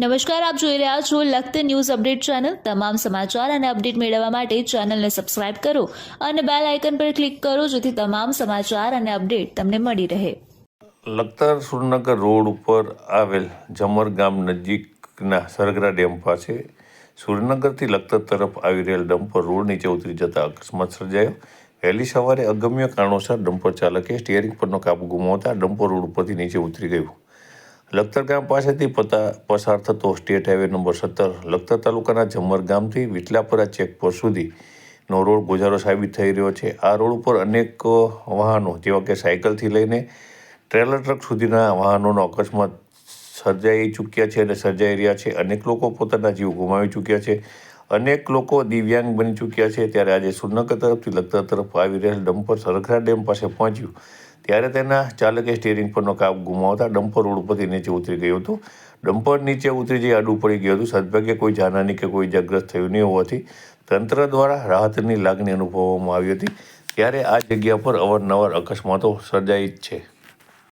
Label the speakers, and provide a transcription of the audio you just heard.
Speaker 1: નમસ્કાર, આપ જોઈ રહ્યા છો લખત ન્યૂઝ અપડેટ ચેનલ. તમામ સમાચાર અને અપડેટ મેળવવા માટે ચેનલને સબસ્ક્રાઇબ કરો અને બેલ આઇકન પર ક્લિક કરો જેથી તમામ સમાચાર અને અપડેટ તમને મળી રહે.
Speaker 2: લખતર સુરનગર રોડ ઉપર આવેલ જમર ગામ નજીકના સરગરા ડેમ પાસે સુરનગરથી લખતર તરફ આવી રહેલ ડમ્પર રોડ નીચે ઉતરી જતા અકસ્માત સર્જાયો. વહેલી સવારે અગમ્ય કારણોસર ડમ્પર ચાલકે સ્ટિયરિંગ પરનો કાબુ ગુમાવતા ડમ્પર રોડ ઉપરથી નીચે ઉતરી ગયું. લખતર ગામ પાસેથી પતા, પસાર થતો સ્ટેટ હાઈવે નંબર સત્તર, લખતર તાલુકાના જમર ગામથી વિટલાપરા ચેકપોસ્ટ સુધીનો રોડ ગુજારો સાબિત થઈ રહ્યો છે. આ રોડ ઉપર અનેક વાહનો, જેવા કે સાયકલથી લઈને ટ્રેલર ટ્રક સુધીના વાહનોનો અકસ્માત સર્જાઈ ચૂક્યા છે અને સર્જાઈ રહ્યા છે. અનેક લોકો પોતાના જીવ ગુમાવી ચૂક્યા છે. અનેક લોકો દિવ્યાંગ બની ચૂક્યા છે. ત્યારે આજે સુરનગર તરફથી લખતર તરફ આવી રહેલ ડમ્પર સરખરા ડેમ પાસે પહોંચ્યું. ત્યારે તેના ચાલકે સ્ટિયરિંગ પરનો કાબ ગુમાવતા ડમ્પર રોડ ઉપરથી નીચે ઉતરી ગયું હતું. ડમ્પર નીચે ઉતરી જઈ આડું પડી ગયું હતું. સદભાગ્યે કોઈ જાનહાની કે કોઈ ઇજાગ્રસ્ત થયું નહીં હોવાથી તંત્ર દ્વારા રાહતની લાગણી અનુભવવામાં આવી હતી. ત્યારે આ જગ્યા પર અવારનવાર અકસ્માતો સર્જાઈ જ છે.